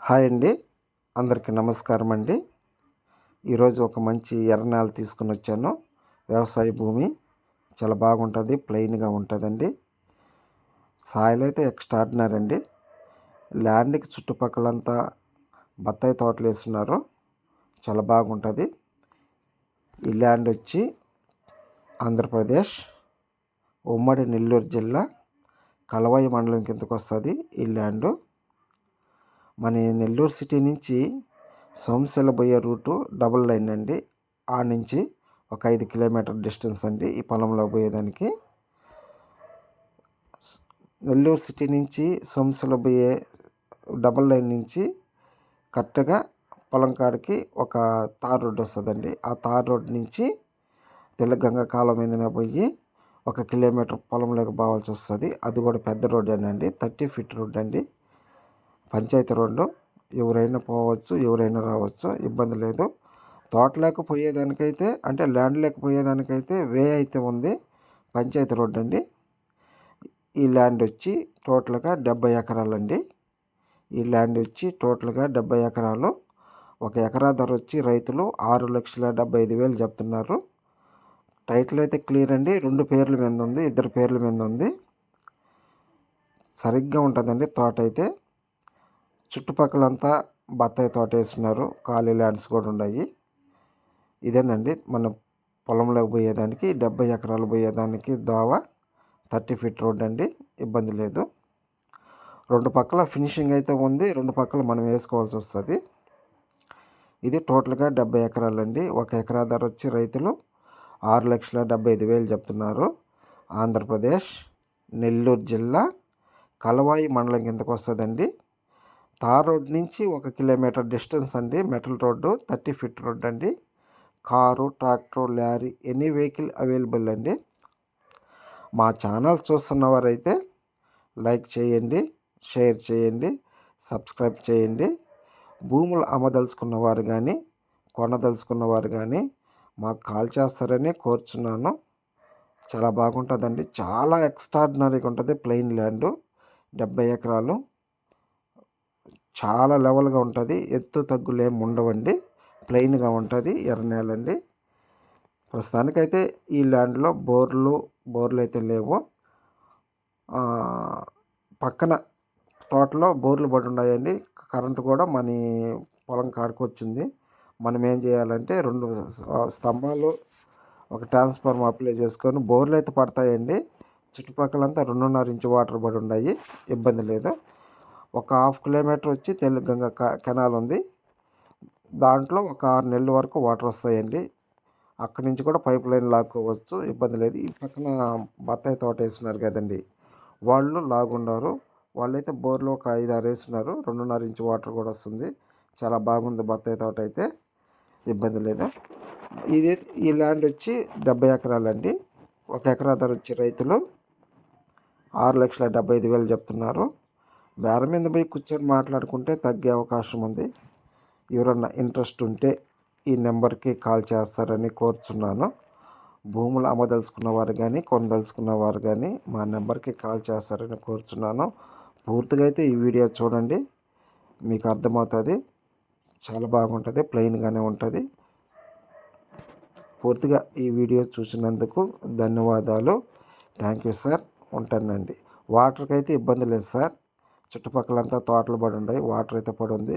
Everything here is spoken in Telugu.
హాయ్ అండి. అందరికీ నమస్కారం అండి. ఈరోజు ఒక మంచి ఎర్రనాలు తీసుకుని వచ్చాను. వ్యవసాయ భూమి చాలా బాగుంటుంది ప్లెయిన్గా ఉంటుందండి. సాయిల్ అయితే ఎక్స్ట్రాడినరీ అండి. ల్యాండ్కి చుట్టుపక్కలంతా బత్తాయి తోటలు వేస్తున్నారు. చాలా బాగుంటుంది. ఈ ల్యాండ్ వచ్చి ఆంధ్రప్రదేశ్ ఉమ్మడి నెల్లూరు జిల్లా కలవాయి మండలం కిందకు వస్తుంది ఈ ల్యాండ్ మన నెల్లూరు సిటీ నుంచి సోమశిల పోయే రూటు డబుల్ లైన్ అండి. ఆ నుంచి ఒక ఐదు కిలోమీటర్ డిస్టెన్స్ అండి ఈ పొలంలో పోయేదానికి. నెల్లూరు సిటీ నుంచి సోమశిల పోయే డబుల్ లైన్ నుంచి కరెక్ట్గా పొలం కాడికి ఒక తార్ రోడ్డు వస్తుందండి. ఆ తార్ రోడ్ నుంచి తెల్లగంగ కాలం మీదనే పోయి ఒక కిలోమీటర్ పొలంలోకి పోవాల్సి వస్తుంది. అది కూడా పెద్ద రోడ్డేనండి థర్టీ ఫీట్ రోడ్ అండి. పంచాయతీ రోడ్డు ఎవరైనా పోవచ్చు ఎవరైనా రావచ్చు ఇబ్బంది లేదు. తోట పోయేదానికైతే అంటే ల్యాండ్ లేకపోయేదానికైతే వే అయితే ఉంది పంచాయతీ రోడ్డు అండి. ఈ ల్యాండ్ వచ్చి టోటల్గా డెబ్బై ఎకరాలండి. ఈ ల్యాండ్ వచ్చి టోటల్గా డెబ్బై ఎకరాలు. ఒక ఎకరా ధర వచ్చి రైతులు ఆరు లక్షల డెబ్బై ఐదు వేలు చెప్తున్నారు. టైటిల్ అయితే క్లియర్ అండి. రెండు పేర్ల మీద ఉంది ఇద్దరు పేర్ల మీద ఉంది. సరిగ్గా ఉంటుందండి తోట అయితే. చుట్టుపక్కలంతా బత్తాయి తోట వేస్తున్నారు ఖాళీ ల్యాండ్స్ కూడా ఉన్నాయి. ఇదేనండి. మన పొలంలోకి పోయేదానికి డెబ్బై ఎకరాలు పోయేదానికి దోవ థర్టీ ఫీట్ రోడ్ అండి. ఇబ్బంది లేదు. రెండు పక్కల ఫినిషింగ్ అయితే ఉంది. రెండు పక్కల మనం వేసుకోవాల్సి వస్తుంది. ఇది టోటల్గా డెబ్బై ఎకరాలు అండి ఒక ఎకరా ధర వచ్చి రైతులు ఆరు లక్షల డెబ్బై ఐదు వేలు చెప్తున్నారు. ఆంధ్రప్రదేశ్ నెల్లూరు జిల్లా కలవాయి మండలం కిందకు వస్తుందండి. తార్ రోడ్ నుంచి ఒక కిలోమీటర్ డిస్టెన్స్ అండి. Metal road thirty feet road అండి. Car tractor lorry any vehicle available అండి. మా ఛానల్ చూస్తున్నవారైతే లైక్ చేయండి షేర్ చేయండి సబ్స్క్రైబ్ చేయండి. భూములు అమ్మదలుచుకున్న వారు కానీ కొనదలుచుకున్న వారు కానీ మాకు కాల్ చేస్తారని కోరుచున్నాను. చాలా బాగుంటుందండి. చాలా ఎక్స్ట్రాడినరీగా ఉంటుంది. ప్లెయిన్ ల్యాండ్ డెబ్బై ఎకరాలు. చాలా లెవెల్గా ఉంటుంది. ఎత్తు తగ్గులు ఏమి ఉండవండి. ప్లెయిన్గా ఉంటుంది. ఎర్ర నేల అండి ప్రస్తుతానికైతే ఈ ల్యాండ్లో బోర్లు బోర్లు అయితే లేవు పక్కన తోటలో బోర్లు పడి ఉన్నాయండి. కరెంటు కూడా మన పొలం కాడుకొచ్చింది మనం ఏం చేయాలంటే రెండు స్తంభాలు ఒక ట్రాన్స్ఫార్మ్ అప్లై చేసుకొని బోర్లు అయితే పడతాయండి. చుట్టుపక్కలంతా రెండున్నర ఇంచు వాటర్ పడి ఉన్నాయి. ఇబ్బంది లేదు. ఒక హాఫ్ కిలోమీటర్ వచ్చి తెలంగాణ కెనాల్ ఉంది. దాంట్లో ఒక ఆరు నెలల వరకు వాటర్ వస్తాయండి. అక్కడి నుంచి కూడా పైప్ లైన్ లాక్కోవచ్చు ఇబ్బంది లేదు. ఈ పక్కన బత్తాయి తోట వేస్తున్నారు కదండి. వాళ్ళు లాగున్నారు వాళ్ళైతే బోర్లో ఒక ఐదు ఆరు వేస్తున్నారు. రెండున్నర ఇంచు వాటర్ కూడా వస్తుంది. చాలా బాగుంది బత్తాయి తోట అయితే. ఇబ్బంది లేదు. ఇది ఈ ల్యాండ్ వచ్చి డెబ్బై ఎకరాలండి. ఒక ఎకరా ధర వచ్చి రైతులు ఆరు లక్షల డెబ్బై ఐదు వేలు చెప్తున్నారు. బేరం మీద పోయి కూర్చొని మాట్లాడుకుంటే తగ్గే అవకాశం ఉంది. ఎవరన్నా ఇంట్రెస్ట్ ఉంటే ఈ నెంబర్కి కాల్ చేస్తారని కోరుచున్నాను. భూములు అమ్మదలుచుకున్న వారు కానీ కొనదలుచుకున్న వారు కానీ మా నెంబర్కి కాల్ చేస్తారని కోరుచున్నాను. పూర్తిగా అయితే ఈ వీడియో చూడండి. మీకు అర్థమవుతుంది. చాలా బాగుంటుంది. ప్లెయిన్గానే ఉంటుంది. పూర్తిగా ఈ వీడియో చూసినందుకు ధన్యవాదాలు. Thank you sir. ఉంటానండి. వాటర్కి అయితే ఇబ్బంది లేదు సార్. చుట్టుపక్కలంతా తోటలు పడి ఉన్నాయి వాటర్ అయితే పడి ఉంది.